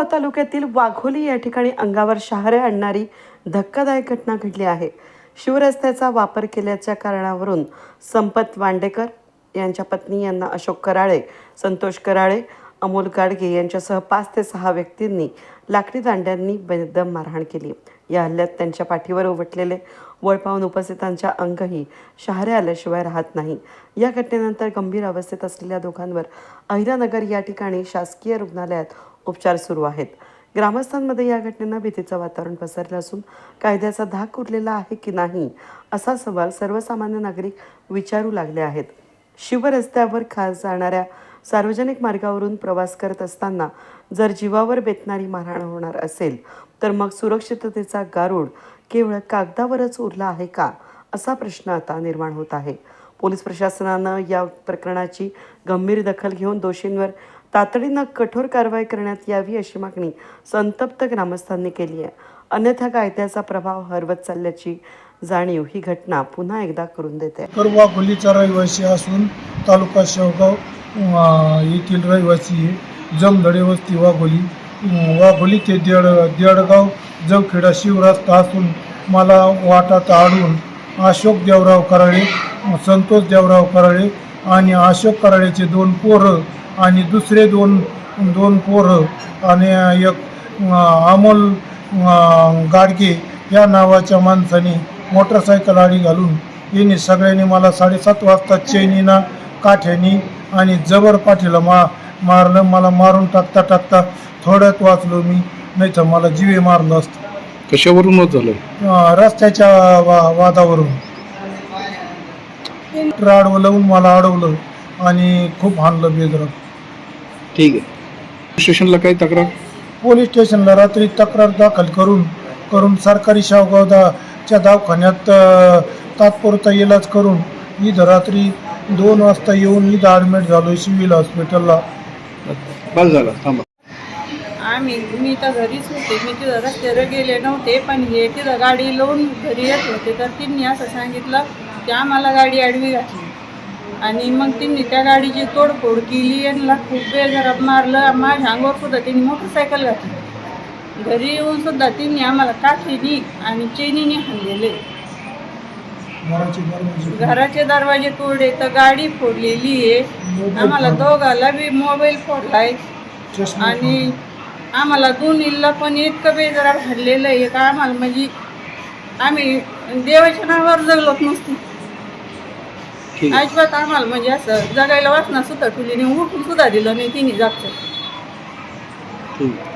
शिरगाव तालुक्यातील वाघोली या ठिकाणी अंगावर शहारे आणणारी धक्कादायक घटना घडली आहे. शिवरस्त्याचा वापर केल्याच्या कारणावरून संपत वांडेकर यांच्या पत्नी यांना अशोक कराळे संतोष कराळे अमोल गाडगे यांच्यासह पाच ते सहा व्यक्तींनी लाकडी दांड्यांनी बेदम मारहाण केली. या हल्ल्यात त्यांच्या पाठीवर उवटलेले वळ पाहून उपस्थितांच्या अंगही शहारे आल्याशिवाय राहत नाही. या घटनेनंतर गंभीर अवस्थेत असलेल्या दोघांवर अहिरानगर या ठिकाणी शासकीय रुग्णालयात उपचार सुरू आहेत. ग्रामस्थांमध्ये या घटनेनं भीतीचं वातावरण पसरलं असून कायद्याचा धाक उरलेला आहे की नाही असा सवाल सर्वसामान्य नागरिक विचारू लागले आहेत. शिवरस्त्यावर खास जाणाऱ्या सार्वजनिक मार्गावरून प्रवास करत असताना जर जीवावर बेतणारी मारहाण होणार असेल तर मग सुरक्षिततेचा गारूड केवळ कागदावरच उरला आहे का असा प्रश्न आता निर्माण होत आहे. पोलीस प्रशासनानं या प्रकरणाची गंभीर दखल घेऊन दोषींवर तातडीनं कठोर कारवाई करण्यात यावी अशी मागणी संतप्त ग्रामस्थांनी केली आहे. अन्यथा कायद्याचा प्रभाव हरवत चालल्याची जाणीव ही घटना पुन्हा एकदा करून देते. करवा खोलीचा रहिवासी असून तालुका शेवगाव येथील रहिवासी आहे जमधडे वस्ती वाघोली वाघोली ते देड देडगाव जवखेडा शिवरास्ता असून मला वाटात आढळून अशोक देवराव कराळे संतोष देवराव कराळे आणि अशोक कराळेचे दोन पोरं आणि दुसरे दोन दोन पोरं आणि एक अमोल गाडगे या नावाच्या माणसाने मोटरसायकल आडी घालून यांनी सगळ्यांनी मला साडेसात वाजता चैनीना काठ्यानी आणि जबर पाठीला मा मारलं. मला मारून टाकता टाकता थोड्यात वाचलो मी नाही तर मला जीवे मारलं असतं. कशावरून झालं? रस्त्याच्या वा वादावरून. राडवं लावून मला अडवलं. आणि खूप हाणलं बेदर. ठीक आहे. स्टेशनला काय तक्रार? पोलीस स्टेशनला रात्री तक्रार दाखल करून करून सरकारी शावगाव दा च्या दवाखान्यात अ, तात्पुरता इलाज करून इथं रात्री दोन वाजता येऊन इथं ॲडमिट झालो सिव्हिल हॉस्पिटलला बस झाला थांबा. आम्ही मी तर घरीच होते. मी तिथं रस्त्यावर गेले नव्हते पण हे तिथं गाडी लावून घरी येत होते. तर तिने असं सांगितलं की आम्हाला गाडी आडवी घातली. आणि मग तिने त्या गाडीची तोडफोड केली यांना खूप वेळ जरा मारलं. माझ्या अंगावर सुद्धा तिने मोटरसायकल घातली. घरी येऊन सुद्धा तिने आम्हाला काठीनी आणि चेनीने हाणलेले. घराची दरवाजी तोडले. तर गाडी फोडलेली आहे. आम्हाला दोघाला बी मोबाईल फोडलाय. आणि आम्हाला दोन्हीला पण इतकं बेजरा भरलेलं आहे का आम्हाला म्हणजे आम्ही देवाच्या नावावर जगलोच नसतो. ठीक आहे. अजिबात आम्हाला म्हणजे असं जगायला वाचना सुद्धा ठेवली नाही उठून सुद्धा दिलं नाही तिने जागचं. ठीक आहे.